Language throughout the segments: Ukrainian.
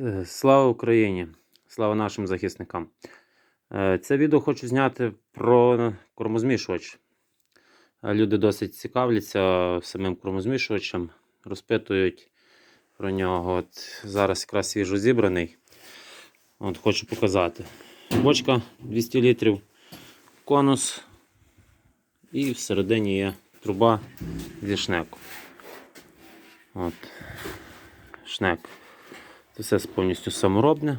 Е, Слава Україні! Слава нашим захисникам! Е, Це відео хочу зняти про кормозмішувач. Е, Люди досить цікавляться самим кормозмішувачем, розпитують про нього. От зараз якраз свіжо зібраний. От хочу показати. Бочка 200 літрів, конус і всередині є труба зі шнеку. От. Шнек. Це все повністю саморобне.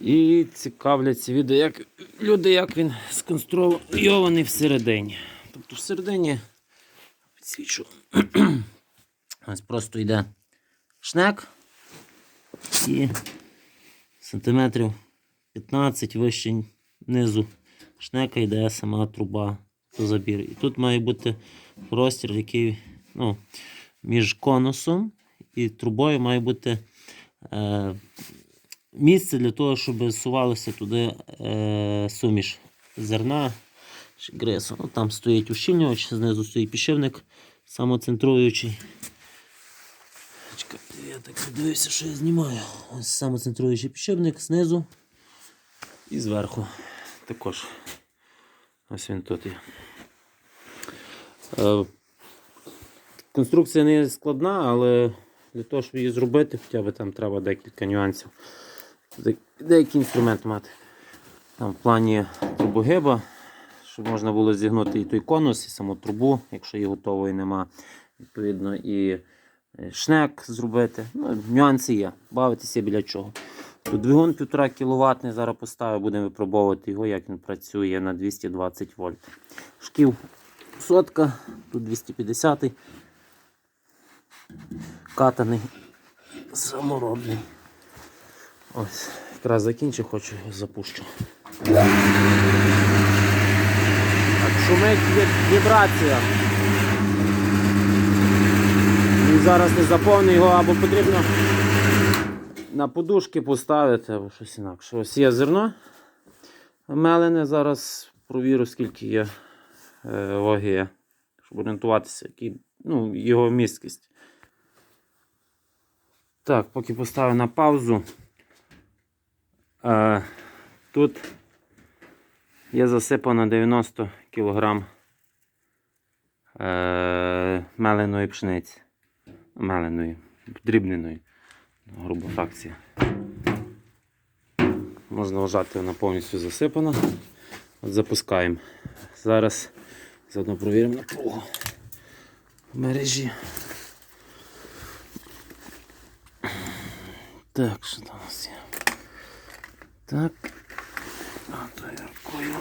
І цікавляться відео, як люди, як він сконструйований всередині. Тобто всередині підсвічу. Ось просто йде шнек і сантиметрів 15 вище низу шнека йде сама труба до забір. І тут має бути простір, який ну, між конусом і трубою має бути місце для того, щоб сувалося туди е, суміш зерна чи грису. Ну, там стоїть ущільнювач, знизу стоїть підшипник самоцентруючий. Я так подивився, що я знімаю. Ось самоцентруючий підшипник знизу і зверху також. Ось він тут є. Е, Конструкція не складна, але для того, щоб її зробити, хоча б там треба декілька нюансів. Деякий інструмент мати. Там в плані трубогиба, щоб можна було зігнути і той конус, і саму трубу, якщо її готової нема. Відповідно, і е, шнек зробити. Ну, нюанси є. Бавитися біля чого. Тут двигун 1,5 кВт, зараз поставив, будемо випробовувати його, як він працює на 220 вольт. Шків сотка, тут 250 катаний, саморобний. Ось, якраз закінчив, хочу запущу. Так, шумить вібрація. Він зараз не заповнив його, або потрібно на подушки поставити, або щось інакше. Ось є зерно мелене. Зараз провірю, скільки є е, ваги, щоб орієнтуватися, який, ну, його місткість. Так, поки поставив на паузу. Е, тут є засипано 90 кг е, меленої пшениці. Меленої, дрібненої. Груба фракція. Можна вважати, вона повністю засипана. От запускаємо. Зараз заодно провіримо напругу в мережі. Так, що там у нас є? Так. А, то я рукою.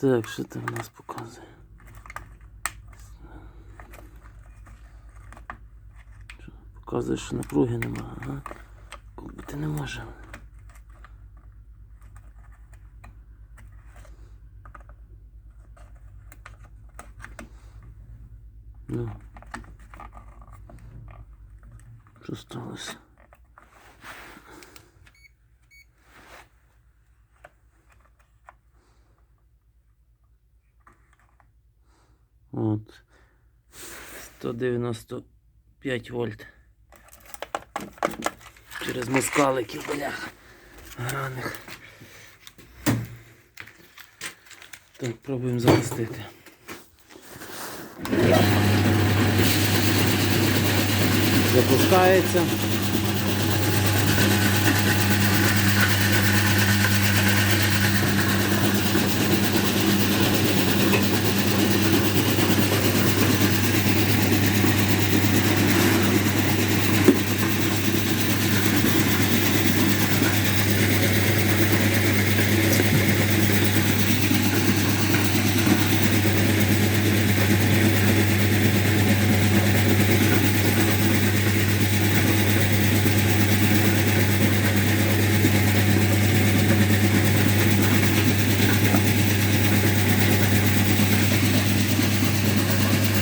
Так, що там у нас показує? Показує, що напруги нема, ага. Бути не може. Ну. Що сталося? От. 195 вольт. Через москаликів, бляха. Граних. Так, пробуємо запустити. Запускається.